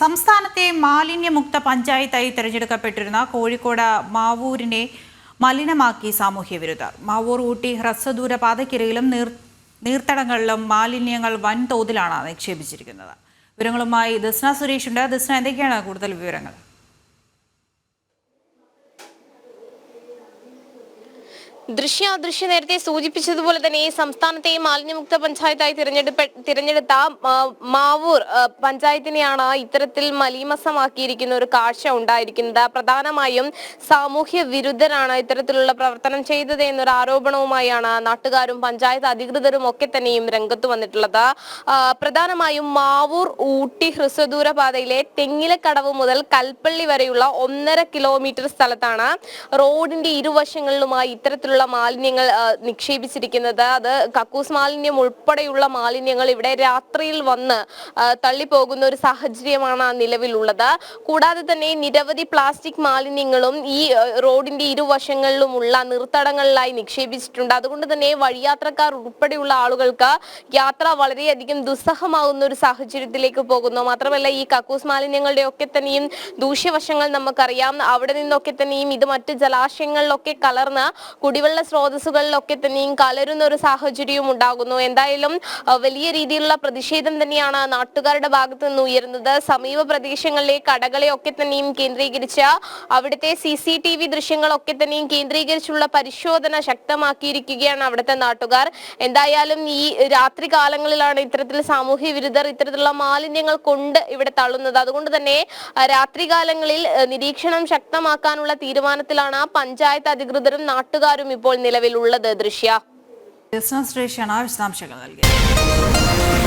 സംസ്ഥാനത്തെ മാലിന്യമുക്ത പഞ്ചായത്തായി തിരഞ്ഞെടുക്കപ്പെട്ടിരുന്ന കോഴിക്കോട് മാവൂരിനെ മലിനമാക്കി സാമൂഹ്യ വിരുദ്ധർ. മാവൂർ ഊട്ടി ഹ്രസ്വദൂര പാതയ്ക്കിരയിലും നീർ നീർത്തടങ്ങളിലും മാലിന്യങ്ങൾ വൻതോതിലാണ് നിക്ഷേപിച്ചിരിക്കുന്നത്. വിവരങ്ങളുമായി ദസ്ന സുരേഷ് ഉണ്ട്. ദസ്ന എന്തൊക്കെയാണ് കൂടുതൽ വിവരങ്ങൾ? ദൃശ്യാദൃശ്യ നേരത്തെ സൂചിപ്പിച്ചതുപോലെ തന്നെ ഈ സംസ്ഥാനത്തെ മാലിന്യമുക്ത പഞ്ചായത്തായി തിരഞ്ഞെടുപ്പ തിരഞ്ഞെടുത്ത മാവൂർ പഞ്ചായത്തിനെയാണ് ഇത്തരത്തിൽ മലീമസമാക്കിയിരിക്കുന്ന ഒരു കാഴ്ച ഉണ്ടായിരിക്കുന്നത്. പ്രധാനമായും സാമൂഹ്യ വിരുദ്ധരാണ് ഇത്തരത്തിലുള്ള പ്രവർത്തനം ചെയ്തത് എന്നൊരു ആരോപണവുമായാണ് നാട്ടുകാരും പഞ്ചായത്ത് അധികൃതരും ഒക്കെ തന്നെയും രംഗത്ത് വന്നിട്ടുള്ളത്. പ്രധാനമായും മാവൂർ ഊട്ടി ഹ്രസ്വദൂര പാതയിലെ തെങ്ങിലക്കടവ് മുതൽ കൽപ്പള്ളി വരെയുള്ള ഒന്നര കിലോമീറ്റർ സ്ഥലത്താണ് റോഡിന്റെ ഇരുവശങ്ങളിലുമായി ഇത്തരത്തിലുള്ള മാലിന്യങ്ങൾ ആ, നിക്ഷേപിച്ചിരിക്കുന്നത്. അത് കക്കൂസ് മാലിന്യം ഉൾപ്പെടെയുള്ള മാലിന്യങ്ങൾ ഇവിടെ രാത്രിയിൽ വന്ന് തള്ളിപ്പോകുന്ന ഒരു സാഹചര്യമാണ് നിലവിലുള്ളത്. കൂടാതെ തന്നെ നിരവധി പ്ലാസ്റ്റിക് മാലിന്യങ്ങളും ഈ റോഡിന്റെ ഇരുവശങ്ങളിലുമുള്ള നിർത്തടങ്ങളിലായി നിക്ഷേപിച്ചിട്ടുണ്ട്. അതുകൊണ്ട് തന്നെ വഴിയാത്രക്കാർ ഉൾപ്പെടെയുള്ള ആളുകൾക്ക് യാത്ര വളരെയധികം ദുസ്സഹമാകുന്ന ഒരു സാഹചര്യത്തിലേക്ക് പോകുന്നു. മാത്രമല്ല ഈ കക്കൂസ് മാലിന്യങ്ങളുടെ ഒക്കെ തന്നെയും ദൂഷ്യവശങ്ങൾ നമുക്കറിയാം. അവിടെ നിന്നൊക്കെ തന്നെയും ഇത് മറ്റ് ജലാശയങ്ങളിലൊക്കെ കലർന്ന് കുടിവെള്ള സ്രോതസ്സുകളിലൊക്കെ തന്നെയും കലരുന്ന ഒരു സാഹചര്യവും ഉണ്ടാകുന്നു. എന്തായാലും വലിയ രീതിയിലുള്ള പ്രതിഷേധം തന്നെയാണ് നാട്ടുകാരുടെ ഭാഗത്ത് നിന്ന് ഉയരുന്നത്. സമീപ പ്രദേശങ്ങളിലെ കടകളെ ഒക്കെ തന്നെയും കേന്ദ്രീകരിച്ച അവിടുത്തെ സി സി ടി വി ദൃശ്യങ്ങളൊക്കെ തന്നെയും കേന്ദ്രീകരിച്ചുള്ള പരിശോധന ശക്തമാക്കിയിരിക്കുകയാണ് അവിടുത്തെ നാട്ടുകാർ. എന്തായാലും ഈ രാത്രി കാലങ്ങളിലാണ് ഇത്തരത്തിൽ സാമൂഹ്യ വിരുദ്ധർ ഇത്തരത്തിലുള്ള മാലിന്യങ്ങൾ കൊണ്ട് ഇവിടെ തള്ളുന്നത്. അതുകൊണ്ട് തന്നെ രാത്രി രാത്രികാലങ്ങളിൽ നിരീക്ഷണം ശക്തമാക്കാനുള്ള തീരുമാനത്തിലാണ് പഞ്ചായത്ത് അധികൃതരും നാട്ടുകാരും ഇപ്പോൾ നിലവിലുള്ളത് ദൃശ്യ. വിശദാംശങ്ങൾ നൽകിയത്